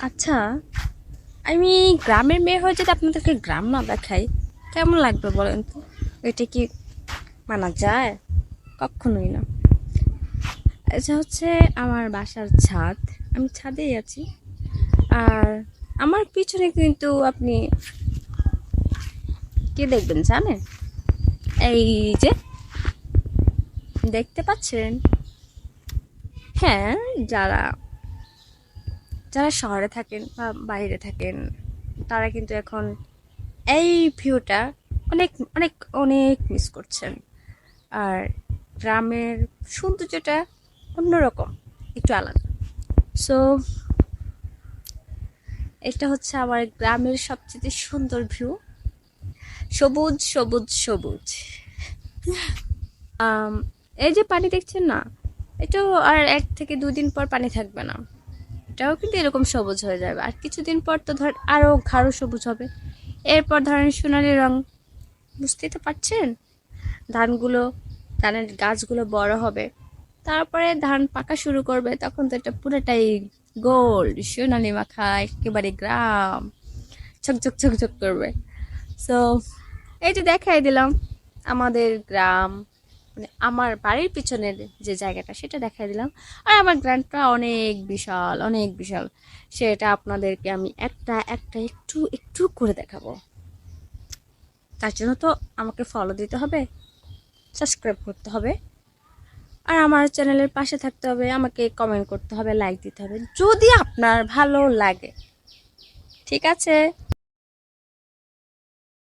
আচ্ছা আমি গ্রামের মেয়ে হয়ে যদি আপনাদেরকে গ্রাম না দেখাই, কেমন লাগবে বলেন তো? এটা কি মানা যায়? কখনোই না। এটা হচ্ছে আমার বাসার ছাদ। আমি ছাদেই আছি। আর আমার পিছনে কিন্তু আপনি কি দেখবেন জানেন? এই যে, দেখতে পাচ্ছেন? হ্যাঁ যারা যারা শহরে থাকেন বা বাইরে থাকেন, তারা কিন্তু এখন এই ভিউটা অনেক অনেক অনেক মিস করছেন। আর গ্রামের সৌন্দর্যটা অন্যরকম, একটু আলাদা। সো এটা হচ্ছে আমার গ্রামের সবচেয়ে সুন্দর ভিউ সবুজ সবুজ সবুজ। এই যে পানি দেখছেন না, এটাও আর এক থেকে দুদিন পর পানি থাকবে না। এটাও কিন্তু এরকম সবুজ হয়ে যাবে। আর কিছুদিন পর তো ধর আরও গাঢ় সবুজ হবে। এরপর ধরেন সোনালি রং। বুঝতেই তো পারছেন? ধানগুলো, ধানের গাছগুলো বড় হবে। তারপরে ধান পাকা শুরু করবে, তখন তো এটা পুরোটাই গোল্ড সোনালি মাখা, একেবারে গ্রাম। ঝকঝক ঝকঝক করবে। সো এই যে দেখাই দিলাম, আমাদের গ্রাম মানে আমার বাড়ির পিছনের যে জায়গাটা সেটা দেখাই দিলাম। আর আমার গ্রামটা অনেক বিশাল অনেক বিশাল। সেটা আপনাদেরকে আমি একটা একটা, একটু একটু করে দেখাবো। তার জন্য তো আমাকে ফলো দিতে হবে সাবস্ক্রাইব করতে হবে। আর আমার চ্যানেলের পাশে থাকতে হবে, আমাকে কমেন্ট করতে হবে লাইক দিতে হবে। যদি আপনার ভালো লাগে, ঠিক আছে?